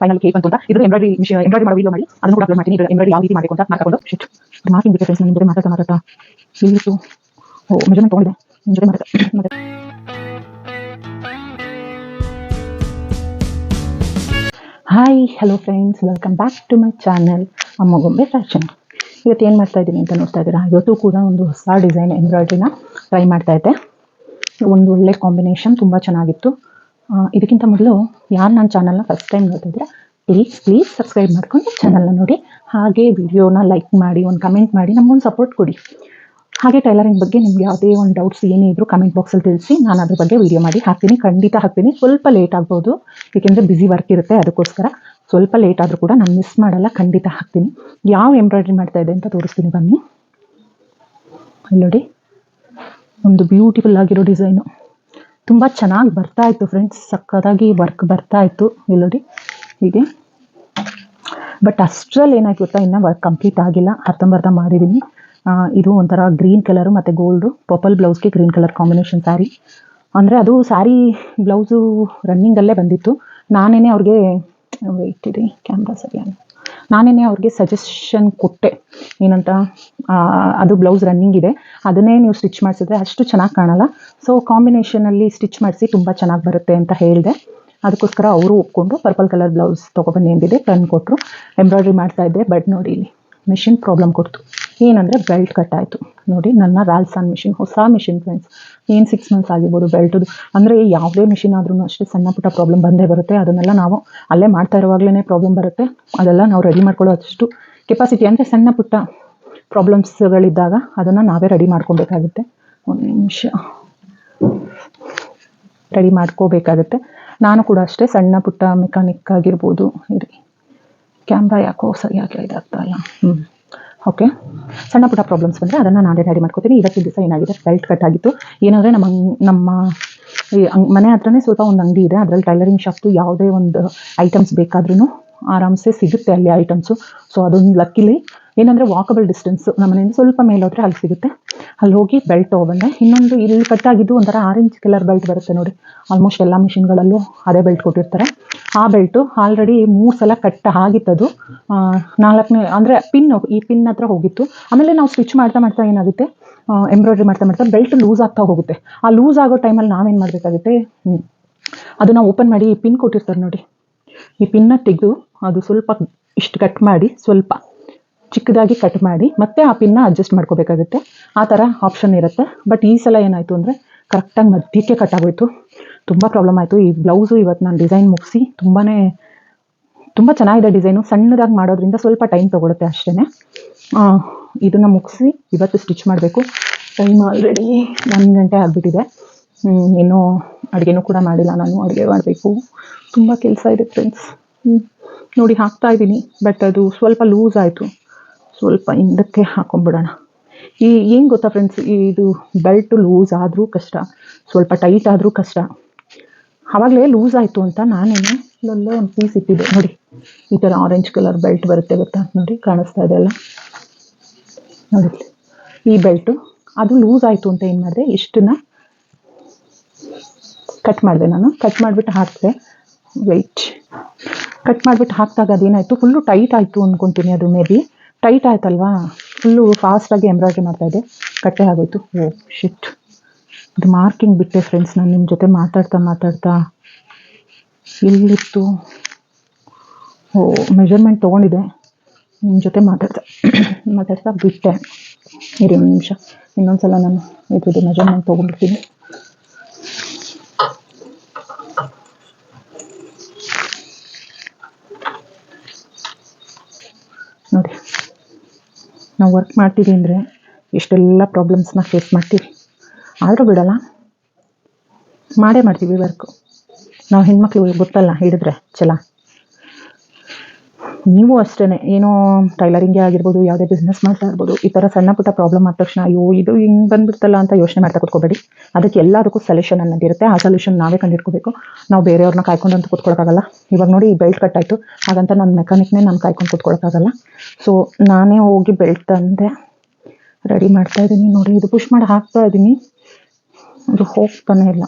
Final cake ಅಂತ. ಇದ್ರ embroidery embroidery ಮಾಡೋ ವಿಡಿಯೋ ಮಾಡಿ. ಅದನ್ನು ಕೂಡ ಅಪ್ಲೋಡ್ ಮಾಡ್ತೀನಿ. ಇದ್ರ ಎಂಬ್ರಾಯ್ಡ್ರಿ ಯಾವ ರೀತಿ ಮಾಡಬೇಕು ಅಂತ ಮಾಡ್ಕೊಂಡು ಶಿಟ್ ಮಾರ್ಕಿಂಗ್ ಬಿಟ್ಟೆ ಫ್ರೆಂಡ್ಸ್ ನಿಮ್ಮ ಮಾತಾಡ್ತಾ ಮಾತಾಡ್ತಾ ಓ ಮೆಜರ್ಮೆಂಟ್ ತೊಗೊಂಡಿದೆ ನಿಮ್ಮ ಜೊತೆ ಮಾತಾಡ್ತಾ hi hello friends welcome back to my channel Ammagombe fashion ಇವತ್ತು ಏನು ಮಾಡ್ತಾ ಇದ್ದೀನಿ ಅಂತ ನೋಡ್ತಾ ಇದ್ದೀರಾ? ಇವತ್ತು ಕೂಡ ಒಂದು ಹೊಸ ಡಿಸೈನ್ ಎಂಬ್ರಾಯ್ಡ್ರಿನ ಟ್ರೈ ಮಾಡ್ತಾ ಇದ್ದೆ. ಒಂದು ಒಳ್ಳೆ ಕಾಂಬಿನೇಷನ್ ತುಂಬ ಚೆನ್ನಾಗಿತ್ತು. ಇದಕ್ಕಿಂತ ಮೊದಲು ಯಾರು ನನ್ನ ಚಾನಲ್ನ ಫಸ್ಟ್ ಟೈಮ್ ನೋಡ್ತಿದ್ರೆ ಪ್ಲೀಸ್ ಪ್ಲೀಸ್ ಸಬ್ಸ್ಕ್ರೈಬ್ ಮಾಡ್ಕೊಂಡು ಚಾನಲ್ನ ನೋಡಿ. ಹಾಗೆ ವಿಡಿಯೋನ ಲೈಕ್ ಮಾಡಿ, ಒಂದು ಕಮೆಂಟ್ ಮಾಡಿ, ನಮಗೊಂದು ಸಪೋರ್ಟ್ ಕೊಡಿ. ಹಾಗೆ ಟೈಲರಿಂಗ್ ಬಗ್ಗೆ ನಿಮ್ಗೆ ಯಾವುದೇ ಒಂದು ಡೌಟ್ಸ್ ಏನೇ ಇದ್ರೂ ಕಮೆಂಟ್ ಬಾಕ್ಸಲ್ಲಿ ತಿಳಿಸಿ, ನಾನು ಅದ್ರ ಬಗ್ಗೆ ವಿಡಿಯೋ ಮಾಡಿ ಹಾಕ್ತೀನಿ. ಖಂಡಿತ ಹಾಕ್ತೀನಿ. ಸ್ವಲ್ಪ ಲೇಟ್ ಆಗ್ಬೋದು. ಏಕೆಂದರೆ ಬಿಸಿ ವರ್ಕ್ ಇರುತ್ತೆ ಅದಕ್ಕೋಸ್ಕರ. ಸ್ವಲ್ಪ ಲೇಟ್ ಆದರೂ ಕೂಡ ನಾನು ಮಿಸ್ ಮಾಡಲ್ಲ. ಖಂಡಿತ ಹಾಕ್ತೀನಿ. ಯಾವ ಎಂಬ್ರಾಯ್ಡ್ರಿ ಮಾಡ್ತಾ ಇದೆ ಅಂತ ತೋರಿಸ್ತೀನಿ ಬನ್ನಿ. ನೋಡಿ. ಒಂದು ಬ್ಯೂಟಿಫುಲ್ ಆಗಿರೋ ಡಿಸೈನು ತುಂಬ ಚೆನ್ನಾಗಿ ಬರ್ತಾ ಇತ್ತು ಫ್ರೆಂಡ್ಸ್ ಸಕ್ಕತ್ತಾಗಿ ವರ್ಕ್ ಬರ್ತಾ ಇತ್ತು ಇಲ್ಲಿ ನೋಡಿ ಹೀಗೆ. ಬಟ್ ಅಷ್ಟರಲ್ಲಿ ಏನಾಯ್ತು ಗೊತ್ತಾ? ಇನ್ನೂ ವರ್ಕ್ ಕಂಪ್ಲೀಟ್ ಆಗಿಲ್ಲ. ಅರ್ಧಂಬರ್ಧ ಮಾಡಿದ್ದೀನಿ ಇದು ಒಂಥರ ಗ್ರೀನ್ ಕಲರು ಮತ್ತು ಗೋಲ್ಡು ಪರ್ಪಲ್ ಬ್ಲೌಸ್ಗೆ ಗ್ರೀನ್ ಕಲರ್ ಕಾಂಬಿನೇಷನ್ ಸ್ಯಾರಿ ಅಂದರೆ ಅದು ಸ್ಯಾರಿ ಬ್ಲೌಸು ರನ್ನಿಂಗಲ್ಲೇ ಬಂದಿತ್ತು. ನಾನೇನೆ ಅವ್ರಿಗೆ ಇದೆ ಕ್ಯಾಮ್ರಾ ಸರಿಯಾಗಿ. ನಾನೇನೆ ಅವ್ರಿಗೆ ಸಜೆಷನ್ ಕೊಟ್ಟೆ. ಏನಂತ ಅದು ಬ್ಲೌಸ್ ರನ್ನಿಂಗ್ ಇದೆ. ಅದನ್ನೇ ನೀವು ಸ್ಟಿಚ್ ಮಾಡಿಸಿದ್ರೆ ಅಷ್ಟು ಚೆನ್ನಾಗಿ ಕಾಣಲ್ಲ. ಸೊ ಕಾಂಬಿನೇಷನಲ್ಲಿ ಸ್ಟಿಚ್ ಮಾಡಿಸಿ ತುಂಬ ಚೆನ್ನಾಗಿ ಬರುತ್ತೆ ಅಂತ ಹೇಳಿದೆ. ಅದಕ್ಕೋಸ್ಕರ ಅವರು ಒಪ್ಕೊಂಡು ಪರ್ಪಲ್ ಕಲರ್ ಬ್ಲೌಸ್ ತೊಗೊಬನ್ನಿ ಬಂದಿದೆ ತಂದು ಕೊಟ್ಟರು ಎಂಬ್ರಾಯ್ಡ್ರಿ ಮಾಡ್ತಾ ಇದ್ದೆ. ಬಟ್ ನೋಡಿ ಇಲ್ಲಿ ಮಿಷಿನ್ ಪ್ರಾಬ್ಲಮ್ ಕೊಡ್ತು. ಏನಂದರೆ ಬೆಲ್ಟ್ ಕಟ್ ಆಯಿತು ನೋಡಿ, ನನ್ನ ರಾಲ್ಸಾನ್ ಮಿಷಿನ್, ಹೊಸ ಮಿಷಿನ್ ಫ್ರೆಂಡ್ಸ್ ಏನು ಸಿಕ್ಸ್ ಮಂತ್ಸ್ ಆಗಿರ್ಬೋದು ಬೆಲ್ಟದು ಅಂದರೆ ಯಾವುದೇ ಮಿಷಿನ್ ಆದ್ರೂ ಅಷ್ಟೇ ಸಣ್ಣ ಪುಟ್ಟ ಪ್ರಾಬ್ಲಮ್ ಬಂದೇ ಬರುತ್ತೆ. ಅದನ್ನೆಲ್ಲ ನಾವು ಅಲ್ಲೇ ಮಾಡ್ತಾ ಇರುವಾಗಲೇ ಪ್ರಾಬ್ಲಮ್ ಬರುತ್ತೆ. ಅದೆಲ್ಲ ನಾವು ರೆಡಿ ಮಾಡ್ಕೊಳ್ಳೋ ಅಷ್ಟು ಕೆಪಾಸಿಟಿ ಅಂದರೆ ಸಣ್ಣ ಪುಟ್ಟ ಪ್ರಾಬ್ಲಮ್ಸ್ಗಳಿದ್ದಾಗ ಅದನ್ನು ನಾವೇ ರೆಡಿ ಮಾಡ್ಕೊಬೇಕಾಗುತ್ತೆ. ಒಂದು ನಿಮಿಷ. ರೆಡಿ ಮಾಡ್ಕೋಬೇಕಾಗುತ್ತೆ. ನಾನು ಕೂಡ ಅಷ್ಟೇ ಸಣ್ಣ ಪುಟ್ಟ ಮೆಕ್ಯಾನಿಕ್ ಆಗಿರ್ಬೋದು. ಇರಿ. ಕ್ಯಾಮ್ರಾ ಯಾಕೋ ಸರಿಯಾಗಿ ಇದಾಗ್ತಾ ಇಲ್ಲ. ಹ್ಞೂ ಓಕೆ ಸಣ್ಣ ಪುಟ್ಟ ಪ್ರಾಬ್ಲಮ್ಸ್ ಬಂದರೆ ಅದನ್ನು ನಾನೇ ರೆಡಿ ಮಾಡ್ಕೋತೀನಿ. ಇವತ್ತಿನ ದಿವಸ ಏನಾಗಿದೆ? ಬೆಲ್ಟ್ ಕಟ್ ಆಗಿತ್ತು. ಏನಂದರೆ ನಮ್ಮ ನಮ್ಮ ಈ ಮನೆ ಹತ್ರನೇ ಸ್ವಲ್ಪ ಒಂದು ಅಂಗಡಿ ಇದೆ. ಅದರಲ್ಲಿ ಟೈಲರಿಂಗ್ ಶಾಪ್ದು ಯಾವುದೇ ಒಂದು ಐಟಮ್ಸ್ ಬೇಕಾದ್ರೂ ಆರಾಮ್ಸೆ ಸಿಗುತ್ತೆ ಅಲ್ಲಿ ಐಟಮ್ಸು ಸೊ ಅದೊಂದು ಲಕ್ಕಿಲಿ ಏನಂದರೆ ವಾಕಬಲ್ ಡಿಸ್ಟೆನ್ಸು ನಮ್ಮ ಮನೆಯಿಂದ ಸ್ವಲ್ಪ ಮೇಲೆ ಹೋದರೆ ಅಲ್ಲಿ ಸಿಗುತ್ತೆ. ಅಲ್ಲಿ ಹೋಗಿ ಬೆಲ್ಟ್ ತೊಗೊಬಂದೆ ಇನ್ನೊಂದು ಇಲ್ಲಿ ಕಟ್ಟಾಗಿದ್ದು ಒಂಥರ ಆರೆಂಜ್ ಕಲರ್ ಬೆಲ್ಟ್ ಬರುತ್ತೆ ನೋಡಿ. ಆಲ್ಮೋಸ್ಟ್ ಎಲ್ಲ ಮಿಷಿನ್ಗಳಲ್ಲೂ ಅದೇ ಬೆಲ್ಟ್ ಕೊಟ್ಟಿರ್ತಾರೆ. ಆ ಬೆಲ್ಟು ಆಲ್ರೆಡಿ ಮೂರು ಸಲ ಕಟ್ ಆಗಿತ್ತದು. ನಾಲ್ಕನೇ, ಅಂದರೆ ಪಿನ್ ಈ ಪಿನ್ ಹತ್ರ ಹೋಗಿತ್ತು. ಆಮೇಲೆ ನಾವು ಸ್ಟಿಚ್ ಮಾಡ್ತಾ ಮಾಡ್ತಾ ಏನಾಗುತ್ತೆ? ಎಂಬ್ರಾಯ್ಡ್ರಿ ಮಾಡ್ತಾ ಮಾಡ್ತಾ ಬೆಲ್ಟ್ ಲೂಸ್ ಆಗ್ತಾ ಹೋಗುತ್ತೆ. ಆ ಲೂಸ್ ಆಗೋ ಟೈಮಲ್ಲಿ ನಾವೇನು ಮಾಡಬೇಕಾಗುತ್ತೆ? ಅದನ್ನು ಓಪನ್ ಮಾಡಿ ಈ ಪಿನ್ ಕೊಟ್ಟಿರ್ತಾರೆ ನೋಡಿ. ಈ ಪಿನ್ನ ತೆಗೆದು ಅದು ಸ್ವಲ್ಪ ಇಷ್ಟು ಕಟ್ ಮಾಡಿ, ಸ್ವಲ್ಪ ಚಿಕ್ಕದಾಗಿ ಕಟ್ ಮಾಡಿ, ಮತ್ತೆ ಆ ಪಿನ್ನ ಅಡ್ಜಸ್ಟ್ ಮಾಡ್ಕೋಬೇಕಾಗುತ್ತೆ. ಆ ಥರ ಆಪ್ಷನ್ ಇರುತ್ತೆ. ಬಟ್ ಈ ಸಲ ಏನಾಯಿತು ಅಂದರೆ ಕರೆಕ್ಟಾಗಿ ಮಧ್ಯಕ್ಕೆ ಕಟ್ ಆಗೋಯ್ತು. ತುಂಬ ಪ್ರಾಬ್ಲಮ್ ಆಯಿತು. ಈ ಬ್ಲೌಸು ಇವತ್ತು ನಾನು ಡಿಸೈನ್ ಮುಗಿಸಿ ತುಂಬಾ ತುಂಬ ಚೆನ್ನಾಗಿದೆ ಡಿಸೈನು ಸಣ್ಣದಾಗಿ ಮಾಡೋದ್ರಿಂದ ಸ್ವಲ್ಪ ಟೈಮ್ ತೊಗೊಳುತ್ತೆ ಅಷ್ಟೇ ಇದನ್ನು ಮುಗಿಸಿ ಇವತ್ತು ಸ್ಟಿಚ್ ಮಾಡಬೇಕು. ಟೈಮ್ ಆಲ್ರೆಡಿ ಒಂದು ಗಂಟೆ ಆಗಿಬಿಟ್ಟಿದೆ. ಇನ್ನೂ ಅಡುಗೆನೂ ಕೂಡ ಮಾಡಿಲ್ಲ ನಾನು. ಅಡುಗೆ ಮಾಡಬೇಕು. ತುಂಬ ಕೆಲಸ ಇದೆ ಫ್ರೆಂಡ್ಸ್ ನೋಡಿ ಹಾಕ್ತಾ ಇದ್ದೀನಿ ಬಟ್ ಅದು ಸ್ವಲ್ಪ ಲೂಸ್ ಆಯಿತು. ಸ್ವಲ್ಪ ಹಿಂದಕ್ಕೆ ಹಾಕೊಂಡ್ಬಿಡೋಣ ಈ, ಏನು ಗೊತ್ತಾ ಫ್ರೆಂಡ್ಸ್ ಇದು ಬೆಲ್ಟ್ ಲೂಸ್ ಆದರೂ ಕಷ್ಟ, ಸ್ವಲ್ಪ ಟೈಟ್ ಆದರೂ ಕಷ್ಟ. ಆವಾಗಲೇ ಲೂಸ್ ಆಯಿತು ಅಂತ ನಾನೇನು ಇಲ್ಲೊಂದೇ ಒಂದು ಪೀಸ್ ಇಟ್ಟಿದ್ದೆ. ನೋಡಿ, ಈ ಥರ ಆರೆಂಜ್ ಕಲರ್ ಬೆಲ್ಟ್ ಬರುತ್ತೆ ಗೊತ್ತಾ? ನೋಡಿ, ಕಾಣಿಸ್ತಾ ಇದೆ ಅಲ್ಲ? ನೋಡಿ, ಈ ಬೆಲ್ಟು ಅದು ಲೂಸ್ ಆಯಿತು ಅಂತ ಏನು ಮಾಡಿದೆ? ಇಷ್ಟನ್ನ ಕಟ್ ಮಾಡಿದೆ ನಾನು. ಕಟ್ ಮಾಡಿಬಿಟ್ಟು ಹಾಕಿದೆ. ವೆಯ್ಟ್ ಕಟ್ ಮಾಡಿಬಿಟ್ಟು ಹಾಕಿದಾಗ ಅದೇನಾಯಿತು? ಫುಲ್ಲು ಟೈಟ್ ಆಯಿತು ಅಂದ್ಕೊತೀನಿ ಅದು ಮೇ ಬಿ ಟೈಟ್ ಆಯ್ತಲ್ವಾ ಫುಲ್ಲು ಫಾಸ್ಟಾಗಿ ಎಂಬ್ರಾಯ್ಡ್ರಿ ಮಾಡ್ತಾಯಿದ್ದೆ ಕಟ್ಟೆ ಆಗೋಯ್ತು. ಓ ಶಿಟ್ ಅದು ಮಾರ್ಕಿಂಗ್ ಬಿಟ್ಟೆ ಫ್ರೆಂಡ್ಸ್ ನಾನು ನಿಮ್ಮ ಜೊತೆ ಮಾತಾಡ್ತಾ ಮಾತಾಡ್ತಾ ಎಲ್ಲಿತ್ತು ಓ ಮೆಜರ್ಮೆಂಟ್ ತೊಗೊಂಡಿದ್ದೆ. ನಿಮ್ಮ ಜೊತೆ ಮಾತಾಡ್ತಾ ಮಾತಾಡ್ತಾ ಬಿಟ್ಟೆ. ಇರಿ ಒಂದು ನಿಮಿಷ. ಇನ್ನೊಂದು ಸಲ ನಾನು ಇದ್ರದ್ದು ಮೆಜರ್ಮೆಂಟ್ ತೊಗೊಂಡ್ಬಿಡ್ತೀನಿ. ನೋಡಿ, ನಾವು ವರ್ಕ್ ಮಾಡ್ತೀವಿ ಅಂದರೆ ಇಷ್ಟೆಲ್ಲ ಪ್ರಾಬ್ಲಮ್ಸ್ನ ಫೇಸ್ ಮಾಡ್ತೀವಿ. ಆದರೂ ಬಿಡಲ್ಲ. ಮಾಡೇ ಮಾಡ್ತೀವಿ ವರ್ಕು ನಾವು ಹೆಣ್ಮಕ್ಳು ಗೊತ್ತಲ್ಲ, ಹಿಡಿದ್ರೆ ಚಲ ನೀವು ಅಷ್ಟೇ ಏನೋ ಟೈಲರಿಂಗೇ ಆಗಿರ್ಬೋದು, ಯಾವುದೇ ಬಿಸ್ನೆಸ್ ಮಾಡ್ತಾ ಇರ್ಬೋದು, ಈ ಥರ ಸಣ್ಣ ಪುಟ್ಟ ಪ್ರಾಬ್ಲಮ್ ಆದ ತಕ್ಷಣ, ಅಯ್ಯೋ, ಇದು ಹಿಂಗೆ ಬಂದ್ಬಿಡ್ತಲ್ಲ ಅಂತ ಯೋಚನೆ ಮಾಡ್ತಾ ಕೂತ್ಕೋಬೇಡಿ. ಅದಕ್ಕೆ ಎಲ್ಲದಕ್ಕೂ ಸೊಲ್ಯೂಷನ್ ಅನ್ನೋದಿರುತ್ತೆ. ಆ ಸೊಲ್ಯೂಷನ್ ನಾವೇ ಕಂಡಿಡ್ಕೋಬೇಕು ನಾವು ಬೇರೆಯವ್ರನ್ನ ಕಾಯ್ಕೊಂಡು ಅಂತ ಕೂತ್ಕೊಳ್ಳೋಕ್ಕಾಗಲ್ಲ ಇವಾಗ ನೋಡಿ ಈ ಬೆಲ್ಟ್ ಕಟ್ ಆಯಿತು. ಹಾಗಂತ ನನ್ನ ಮೆಕ್ಯಾನಿಕ್ನೇ ನಾನು ಕಾಯ್ಕೊಂಡು ಕೂತ್ಕೊಳ್ಳೋಕ್ಕಾಗಲ್ಲ ಸೊ ನಾನೇ ಹೋಗಿ ಬೆಲ್ಟ್ ತಂದೆ. ರೆಡಿ ಮಾಡ್ತಾ ಇದ್ದೀನಿ ನೋಡಿ, ಇದು ಪುಷ್ ಮಾಡಿ ಹಾಕ್ತಾ ಇದ್ದೀನಿ ಅದು ಹೋಗ್ತಾನೆ ಇಲ್ಲ.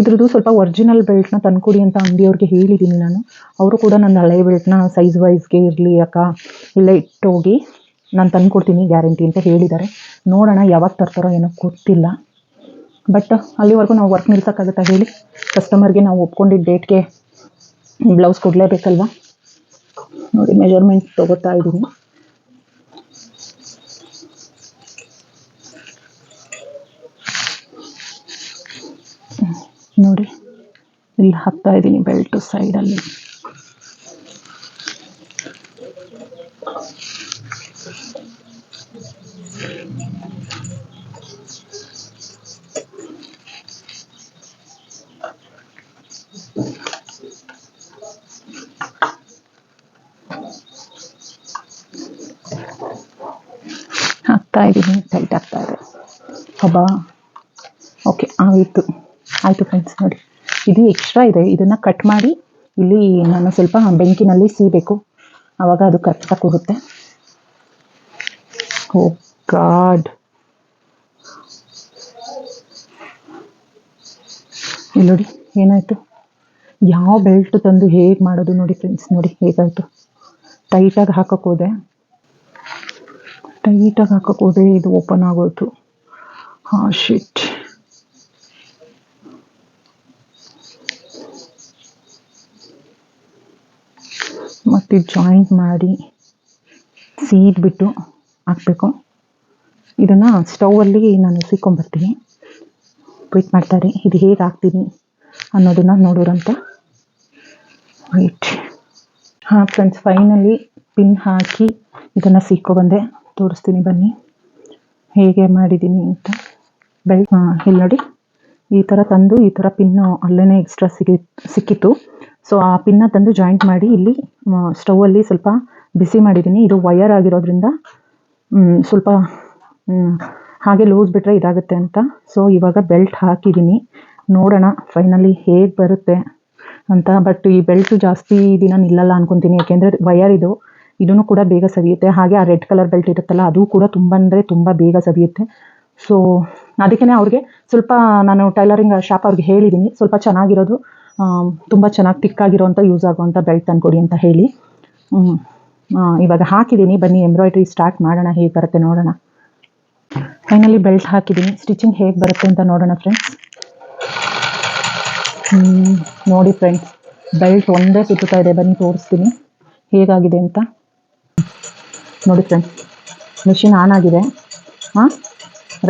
ಇದ್ರದ್ದು ಸ್ವಲ್ಪ ಒರಿಜಿನಲ್ ಬೆಲ್ಟ್ನ ತಂದ್ಕೊಡಿ ಅಂತ ಅಂಗಡಿಯವ್ರಿಗೆ ಹೇಳಿದ್ದೀನಿ ನಾನು. ಅವರು ಕೂಡ ನನ್ನ ಹಳೆ ಬೆಲ್ಟ್ನ ಸೈಜ್ ವೈಸ್ಗೆ ಇರಲಿ ಅಕ್ಕ, ಇಲ್ಲೇ ಇಟ್ಟೋಗಿ ನಾನು ತಂದ್ಕೊಡ್ತೀನಿ ಗ್ಯಾರಂಟಿ ಅಂತ ಹೇಳಿದ್ದಾರೆ. ನೋಡೋಣ ಯಾವಾಗ ತರ್ತಾರೋ ಏನೋ ಗೊತ್ತಿಲ್ಲ. ಬಟ್ ಅಲ್ಲಿವರೆಗೂ ನಾವು ವರ್ಕ್ ನಿಲ್ಸೋಕ್ಕಾಗತ್ತಾ ಹೇಳಿ? ಕಸ್ಟಮರ್ಗೆ ನಾವು ಒಪ್ಕೊಂಡಿದ್ದ ಡೇಟ್ಗೆ ಬ್ಲೌಸ್ ಕೊಡಲೇಬೇಕಲ್ವಾ? ನೋಡಿ ಮೆಜರ್ಮೆಂಟ್ ತೊಗೋತಾ ಇದ್ದೀನಿ. ನೋಡಿ ಇಲ್ಲಿ ಹಾಕ್ತಾ ಇದ್ದೀನಿ ಬೆಲ್ಟು ಸೈಡಲ್ಲಿ ಹಾಕ್ತಾ ಇದ್ದೀನಿ ಟೈಟ್ ಆಗ್ತಾ ಇದೆ ಹಬ್ಬ ಓಕೆ ಆಯಿತು ಆಯಿತು ಫ್ರೆಂಡ್ಸ್ ನೋಡಿ. ಇದು ಎಕ್ಸ್ಟ್ರಾ ಇದೆ. ಇದನ್ನು ಕಟ್ ಮಾಡಿ ಇಲ್ಲಿ ನಾನು ಸ್ವಲ್ಪ ಬೆಂಕಿನಲ್ಲಿ ಸೀಬೇಕು. ಆವಾಗ ಅದು ಕರೆಕ್ಟಾಗಿ ಕೂರುತ್ತೆ ಓ ಗಾಡ್ ಇಲ್ಲಿ ನೋಡಿ, ಏನಾಯಿತು? ಯಾವ ಬೆಲ್ಟ್ ತಂದು ಹೇಗೆ ಮಾಡೋದು ನೋಡಿ ಫ್ರೆಂಡ್ಸ್ ನೋಡಿ ಹೇಗಾಯಿತು. ಟೈಟಾಗಿ ಹಾಕಕ್ಕೆ ಹೋದೆ. ಟೈಟಾಗಿ ಹಾಕಕ್ಕೆ ಹೋದೆ, ಇದು ಓಪನ್ ಆಗೋಯ್ತು. ಹಾಂ ಶಿಟ್ ಮತ್ತು ಜಾಯಿಂಟ್ ಮಾಡಿ ಸೀದ್ಬಿಟ್ಟು ಹಾಕಬೇಕು. ಇದನ್ನು ಸ್ಟೌವಲ್ಲಿ ನಾನು ಸಿಕ್ಕೊಂಬರ್ತೀನಿ ವೆಯ್ಟ್ ಮಾಡ್ತಾರೆ, ಇದು ಹೇಗೆ ಹಾಕ್ತೀನಿ ಅನ್ನೋದನ್ನು ನೋಡೋರಂತೆ. ವೆಯ್ಟ್ ಹಾಂ ಫ್ರೆಂಡ್ಸ್ ಫೈನಲಿ ಪಿನ್ ಹಾಕಿ ಇದನ್ನು ಬಂದೆ. ತೋರಿಸ್ತೀನಿ ಬನ್ನಿ. ಹೇಗೆ ಮಾಡಿದ್ದೀನಿ ಅಂತ. ಬೆಳ್ ಹಾಂ, ಇಲ್ಲಿ ನೋಡಿ. ಈ ಥರ ತಂದು, ಈ ಥರ ಪಿನ್ನು ಅಲ್ಲೇ ಎಕ್ಸ್ಟ್ರಾ ಸಿಗಿ, ಸಿಕ್ಕಿತ್ತು. ಸೊ ಆ ಪಿನ್ನ ತಂದು ಜಾಯಿಂಟ್ ಮಾಡಿ ಇಲ್ಲಿ ಸ್ಟೌವಲ್ಲಿ ಸ್ವಲ್ಪ ಬಿಸಿ ಮಾಡಿದ್ದೀನಿ. ಇದು ವಯರ್ ಆಗಿರೋದ್ರಿಂದ ಸ್ವಲ್ಪ ಹಾಗೆ ಲೂಸ್ ಬಿಟ್ಟರೆ ಇದಾಗುತ್ತೆ ಅಂತ. ಸೊ ಇವಾಗ ಬೆಲ್ಟ್ ಹಾಕಿದ್ದೀನಿ. ನೋಡೋಣ ಫೈನಲಿ ಹೇಗೆ ಬರುತ್ತೆ ಅಂತ. ಬಟ್ ಈ ಬೆಲ್ಟು ಜಾಸ್ತಿ ದಿನ ನಿಲ್ಲಲ್ಲ ಅನ್ಕೊತೀನಿ. ಯಾಕೆಂದರೆ ವಯರ್ ಇದು ಇದೂ ಕೂಡ ಬೇಗ ಸವಿಯುತ್ತೆ. ಹಾಗೆ ಆ ರೆಡ್ ಕಲರ್ ಬೆಲ್ಟ್ ಇರುತ್ತಲ್ಲ, ಅದು ಕೂಡ ತುಂಬ ಅಂದರೆ ತುಂಬ ಬೇಗ ಸವಿಯುತ್ತೆ. ಸೊ ಅದಕ್ಕೇ ಅವ್ರಿಗೆ ಸ್ವಲ್ಪ ನಾನು ಟೈಲರಿಂಗ್ ಶಾಪ್ ಅವ್ರಿಗೆ ಹೇಳಿದ್ದೀನಿ. ಸ್ವಲ್ಪ ಚೆನ್ನಾಗಿರೋದು ತುಂಬ ಚೆನ್ನಾಗಿ ತಿಕ್ಕಾಗಿರೋಂಥ ಯೂಸ್ ಆಗುವಂಥ ಬೆಲ್ಟ್ ತಂದ್ಕೊಡಿ ಅಂತ ಹೇಳಿ. ಇವಾಗ ಹಾಕಿದ್ದೀನಿ ಬನ್ನಿ ಎಂಬ್ರಾಯ್ಡ್ರಿ ಸ್ಟಾರ್ಟ್ ಮಾಡೋಣ. ಹೇಗೆ ಬರುತ್ತೆ ನೋಡೋಣ. ಫೈನಲಿ ಬೆಲ್ಟ್ ಹಾಕಿದ್ದೀನಿ ಸ್ಟಿಚಿಂಗ್ ಹೇಗೆ ಬರುತ್ತೆ ಅಂತ ನೋಡೋಣ ಫ್ರೆಂಡ್ಸ್ ನೋಡಿ ಫ್ರೆಂಡ್ಸ್ ಬೆಲ್ಟ್ ಒಂದೇ ಸುತ್ತಾ ಇದೆ. ಬನ್ನಿ, ತೋರಿಸ್ತೀನಿ. ಹೇಗಾಗಿದೆ ಅಂತ. ನೋಡಿ ಫ್ರೆಂಡ್ಸ್ ಮಿಷಿನ್ ಆನ್ ಆಗಿದೆ. ಹಾಂ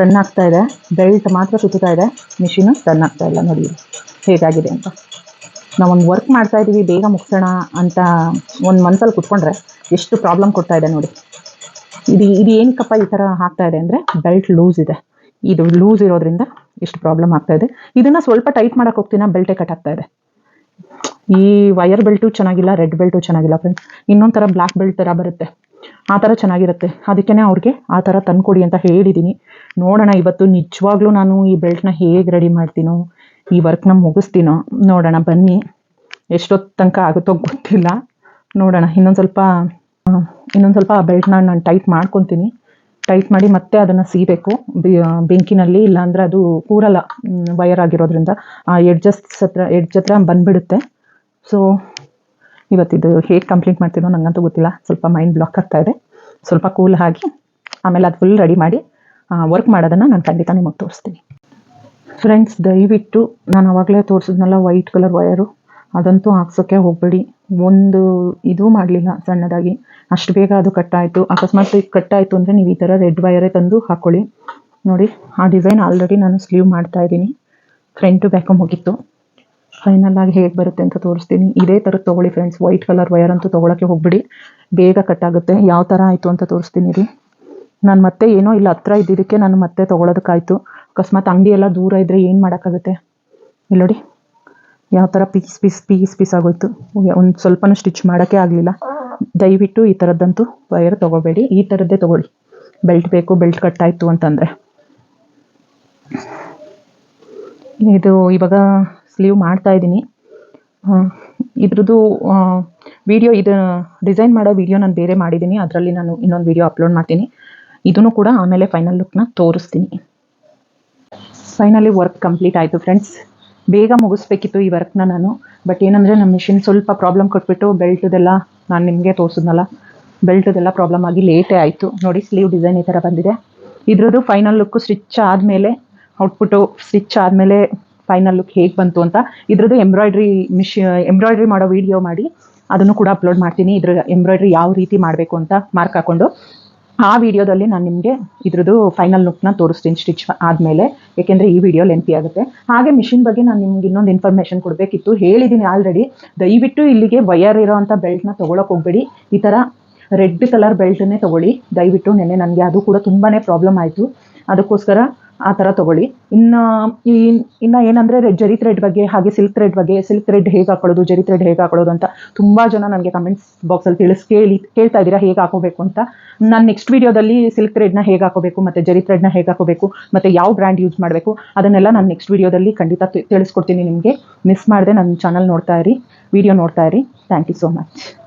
ರನ್ ಆಗ್ತಾ ಇದೆ. ಬೆಲ್ಟ್ ಮಾತ್ರ ಸುತ್ತಾ ಇದೆ. ಮಿಷಿನು ರನ್ ಆಗ್ತಾ ಇಲ್ಲ. ನೋಡಿ. ಹೇಗಾಗಿದೆ ಅಂತ. ನಾವೊಂದು ವರ್ಕ್ ಮಾಡ್ತಾ ಇದ್ದೀವಿ ಬೇಗ ಮುಗಿಸೋಣ ಅಂತ ಒಂದು ಮನ್ಸಲ್ಲಿ ಕುತ್ಕೊಂಡ್ರೆ ಎಷ್ಟು ಪ್ರಾಬ್ಲಮ್ ಕೊಡ್ತಾ ಇದೆ ನೋಡಿ. ಇದು ಇದು ಏನಕ್ಕಪ್ಪ ಈ ಥರ ಆಗ್ತಾ ಇದೆ ಅಂದರೆ ಬೆಲ್ಟ್ ಲೂಸ್ ಇದೆ. ಇದು ಲೂಸ್ ಇರೋದ್ರಿಂದ ಇಷ್ಟು ಪ್ರಾಬ್ಲಮ್ ಆಗ್ತಾ ಇದೆ. ಇದನ್ನು ಸ್ವಲ್ಪ ಟೈಟ್ ಮಾಡಕ್ಕೆ ಹೋಗ್ತೀನ ಬೆಲ್ಟೇ ಕಟ್ ಆಗ್ತಾ ಇದೆ. ಈ ವೈರ್ ಬೆಲ್ಟು ಚೆನ್ನಾಗಿಲ್ಲ ರೆಡ್ ಬೆಲ್ಟು ಚೆನ್ನಾಗಿಲ್ಲ ಫ್ರೆಂಡ್ಸ್ ಇನ್ನೊಂದು ಥರ ಬ್ಲ್ಯಾಕ್ ಬೆಲ್ಟ್ ಥರ ಬರುತ್ತೆ. ಆ ಥರ ಚೆನ್ನಾಗಿರುತ್ತೆ. ಅದಕ್ಕೇ ಅವ್ರಿಗೆ ಆ ಥರ ತಂದುಕೊಡಿ ಅಂತ ಹೇಳಿದ್ದೀನಿ ನೋಡೋಣ, ಇವತ್ತು ನಿಜವಾಗ್ಲೂ ನಾನು ಈ ಬೆಲ್ಟ್ನ ಹೇಗೆ ರೆಡಿ ಮಾಡ್ತೀನೋ ಈ ವರ್ಕ್ನ ಮುಗಿಸ್ತೀನೋ? ನೋಡೋಣ, ಬನ್ನಿ. ಎಷ್ಟೊತ್ತು ತನಕ ಆಗುತ್ತೋ ಗೊತ್ತಿಲ್ಲ. ನೋಡೋಣ, ಇನ್ನೊಂದು ಸ್ವಲ್ಪ ಇನ್ನೊಂದು ಸ್ವಲ್ಪ ಆ ಬೆಲ್ಟ್ನ ನಾನು ಟೈಟ್ ಮಾಡ್ಕೊತೀನಿ. ಟೈಟ್ ಮಾಡಿ ಮತ್ತೆ ಅದನ್ನು ಸೀಬೇಕು. ಬೆಂಕಿನಲ್ಲಿ ಇಲ್ಲಾಂದರೆ ಅದು ಕೂರಲ್ಲ ವಯರ್ ಆಗಿರೋದ್ರಿಂದ. ಆ ಎಡ್ಜಸ್ ಹತ್ರ ಎಡ್ಜ್ ಹತ್ರ ಬಂದುಬಿಡುತ್ತೆ. ಸೊ ಇವತ್ತಿದು ಹೇಗೆ ಕಂಪ್ಲೀಟ್ ಮಾಡ್ತೀನೋ ನನಗಂತೂ ಗೊತ್ತಿಲ್ಲ. ಸ್ವಲ್ಪ ಮೈಂಡ್ ಬ್ಲಾಕ್ ಆಗ್ತಾ ಇದೆ. ಸ್ವಲ್ಪ ಕೂಲ್ ಆಗಿ, ಆಮೇಲೆ ಅದು ಫುಲ್ ರೆಡಿ ಮಾಡಿ ವರ್ಕ್ ಮಾಡೋದನ್ನು ನಾನು ಖಂಡಿತ ನಿಮಗೆ ತೋರಿಸ್ತೀನಿ. ಫ್ರೆಂಡ್ಸ್ ದಯವಿಟ್ಟು ನಾನು ಆವಾಗಲೇ ತೋರಿಸಿದ್ನಲ್ಲ ವೈಟ್ ಕಲರ್ ವಯರು ಅದಂತೂ ಹಾಕ್ಸೋಕ್ಕೆ ಹೋಗಬೇಡಿ. ಒಂದು ಇದು ಮಾಡಲಿಲ್ಲ ಸಣ್ಣದಾಗಿ. ಅಷ್ಟು ಬೇಗ ಅದು ಕಟ್ಟಾಯಿತು. ಅಕಸ್ಮಾತ್ ಕಟ್ಟಾಯಿತು ಅಂದರೆ ನೀವು ಈ ಥರ ರೆಡ್ ವೈರೇ ತಂದು ಹಾಕ್ಕೊಳ್ಳಿ ನೋಡಿ, ಆ ಡಿಸೈನ್ ಆಲ್ರೆಡಿ ನಾನು ಸ್ಲೀವ್ ಮಾಡ್ತಾ ಇದ್ದೀನಿ. ಫ್ರಂಟು ಬ್ಯಾಕು ಹೋಗಿತ್ತು ಫೈನಲ್ ಆಗಿ ಹೇಗೆ ಬರುತ್ತೆ ಅಂತ ತೋರಿಸ್ತೀನಿ. ಇದೇ ಥರದ್ದು ತೊಗೊಳ್ಳಿ ಫ್ರೆಂಡ್ಸ್ ವೈಟ್ ಕಲರ್ ವೈರ್ ಅಂತೂ ತೊಗೊಳಕ್ಕೆ ಹೋಗ್ಬಿಡಿ. ಬೇಗ ಕಟ್ಟಾಗುತ್ತೆ ಯಾವ ಥರ ಆಯಿತು ಅಂತ ತೋರಿಸ್ತೀನಿ ರೀ ನಾನು ಮತ್ತೆ ಏನೋ ಇಲ್ಲ, ಹತ್ರ ಇದ್ದಿದ್ದಕ್ಕೆ ನಾನು ಮತ್ತೆ ತೊಗೊಳೋದಕ್ಕಾಯ್ತು. ಅಕಸ್ಮಾತ್ ಅಂಗಡಿ ಎಲ್ಲ ದೂರ ಇದ್ರೆ ಏನು ಮಾಡೋಕ್ಕಾಗುತ್ತೆ? ಇಲ್ಲಿ ಯಾವ ಥರ ಪೀಸ್ ಪೀಸ್ ಪೀಸ್ ಪೀಸ್ ಆಗೋಯ್ತು. ಒಂದು ಸ್ವಲ್ಪನೂ ಸ್ಟಿಚ್ ಮಾಡೋಕ್ಕೆ ಆಗಲಿಲ್ಲ. ದಯವಿಟ್ಟು ಈ ಥರದ್ದಂತೂ ವೈರ್ ತೊಗೋಬೇಡಿ. ಈ ಥರದ್ದೇ ತೊಗೊಳ್ಳಿ. ಬೆಲ್ಟ್ ಬೇಕು, ಬೆಲ್ಟ್ ಕಟ್ಟಾಯಿತು ಅಂತಂದರೆ. ಇದು ಇವಾಗ ಸ್ಲೀವ್ ಮಾಡ್ತಾ ಇದ್ದೀನಿ. ಇದ್ರದ್ದು ವಿಡಿಯೋ ಇದು, ಡಿಸೈನ್ ಮಾಡೋ ವಿಡಿಯೋ ನಾನು ಬೇರೆ ಮಾಡಿದ್ದೀನಿ. ಅದರಲ್ಲಿ ನಾನು ಇನ್ನೊಂದು ವಿಡಿಯೋ ಅಪ್ಲೋಡ್ ಮಾಡ್ತೀನಿ. ಇದನ್ನು ಕೂಡ ಆಮೇಲೆ ಫೈನಲ್ ಲುಕ್ನ ತೋರಿಸ್ತೀನಿ. ಫೈನಲಿ ವರ್ಕ್ ಕಂಪ್ಲೀಟ್ ಆಯಿತು ಫ್ರೆಂಡ್ಸ್ ಬೇಗ ಮುಗಿಸ್ಬೇಕಿತ್ತು ಈ ವರ್ಕ್ನ ನಾನು. ಬಟ್ ಏನಂದರೆ ನಮ್ಮ ಮಿಷಿನ್ ಸ್ವಲ್ಪ ಪ್ರಾಬ್ಲಮ್ ಕೊಟ್ಬಿಟ್ಟು ಬೆಲ್ಟದೆಲ್ಲ ನಾನು ನಿಮಗೆ ತೋರಿಸಿದ್ನಲ್ಲ ಬೆಲ್ಟದೆಲ್ಲ ಪ್ರಾಬ್ಲಮ್ ಆಗಿ ಲೇಟೇ ಆಯಿತು. ನೋಡಿ ಸ್ಲೀವ್ ಡಿಸೈನ್ ಈ ಥರ ಬಂದಿದೆ. ಇದ್ರದ್ದು ಫೈನಲ್ ಲುಕ್ಕು ಸ್ಟಿಚ್ ಆದಮೇಲೆ ಔಟ್ಪುಟ್ಟು ಸ್ಟಿಚ್ ಆದಮೇಲೆ ಫೈನಲ್ ಲುಕ್ ಹೇಗೆ ಬಂತು ಅಂತ ಇದ್ರದ್ದು ಎಂಬ್ರಾಯ್ಡ್ರಿ ಮಿಷಿ ಎಂಬ್ರಾಯ್ಡ್ರಿ ಮಾಡೋ ವಿಡಿಯೋ ಮಾಡಿ ಅದನ್ನು ಕೂಡ ಅಪ್ಲೋಡ್ ಮಾಡ್ತೀನಿ. ಇದ್ರ ಎಂಬ್ರಾಯ್ಡ್ರಿ ಯಾವ ರೀತಿ ಮಾಡಬೇಕು ಅಂತ ಮಾರ್ಕ್ ಹಾಕ್ಕೊಂಡು ಆ ವಿಡಿಯೋದಲ್ಲಿ ನಾನು ನಿಮಗೆ ಇದ್ರದ್ದು ಫೈನಲ್ ಲುಕ್ನ ತೋರಿಸ್ತೀನಿ ಸ್ಟಿಚ್ ಆದಮೇಲೆ. ಏಕೆಂದರೆ ಈ ವಿಡಿಯೋ ಲೆಂತಿ ಆಗುತ್ತೆ. ಹಾಗೆ ಮಿಷಿನ್ ಬಗ್ಗೆ ನಾನು ನಿಮ್ಗೆ ಇನ್ನೊಂದು ಇನ್ಫಾರ್ಮೇಷನ್ ಕೊಡಬೇಕಿತ್ತು. ಹೇಳಿದ್ದೀನಿ ಆಲ್ರೆಡಿ ದಯವಿಟ್ಟು ಇಲ್ಲಿಗೆ ವಯರ್ ಇರೋವಂಥ ಬೆಲ್ಟ್ನ ತೊಗೊಳಕ್ಕೆ ಹೋಗಬೇಡಿ. ಈ ಥರ ರೆಡ್ ಕಲರ್ ಬೆಲ್ಟನ್ನೇ ತೊಗೊಳ್ಳಿ. ದಯವಿಟ್ಟು ನೆನ್ನೆ ನನಗೆ ಅದು ಕೂಡ ತುಂಬಾ ಪ್ರಾಬ್ಲಮ್ ಆಯಿತು. ಅದಕ್ಕೋಸ್ಕರ ಆ ಥರ ತೊಗೊಳ್ಳಿ. ಇನ್ನು, ಈ, ಇನ್ನು ಏನಂದರೆ ಜರಿ ಥ್ರೆಡ್ ಬಗ್ಗೆ, ಹಾಗೆ ಸಿಲ್ಕ್ ಥ್ರೆಡ್ ಬಗ್ಗೆ ಸಿಲ್ಕ್ ಥ್ರೆಡ್ ಹೇಗೆ ಹಾಕೊಳ್ಳೋದು ಜರಿ ಥ್ರೆಡ್ ಹೇಗೆ ಹಾಕೊಳ್ಳೋದು ಅಂತ ತುಂಬ ಜನ ನನಗೆ ಕಮೆಂಟ್ಸ್ ಬಾಕ್ಸಲ್ಲಿ ತಿಳಿಸ್, ಕೇಳಿ, ಕೇಳ್ತಾ ಇದ್ದೀರಾ, ಹೇಗೆ ಹಾಕೋಬೇಕು ಅಂತ. ನಾನು ನೆಕ್ಸ್ಟ್ ವಿಡಿಯೋದಲ್ಲಿ ಸಿಲ್ಕ್ ಥ್ರೆಡ್ನ ಹೇಗೆ ಹಾಕೋಬೇಕು, ಮತ್ತು ಜರಿ ಥ್ರೆಡ್ನ ಹೇಗೆ ಹಾಕೋಬೇಕು, ಮತ್ತು ಯಾವ ಬ್ರ್ಯಾಂಡ್ ಯೂಸ್ ಮಾಡಬೇಕು, ಅದನ್ನೆಲ್ಲ ನಾನು ನೆಕ್ಸ್ಟ್ ವಿಡಿಯೋದಲ್ಲಿ ಖಂಡಿತ ತಿಳಿಸ್ಕೊಡ್ತೀನಿ ನಿಮಗೆ. ಮಿಸ್ ಮಾಡದೆ ನನ್ನ ಚಾನಲ್ ನೋಡ್ತಾ ಇರಿ ವಿಡಿಯೋ ನೋಡ್ತಾ ಇರಿ. Thank you so much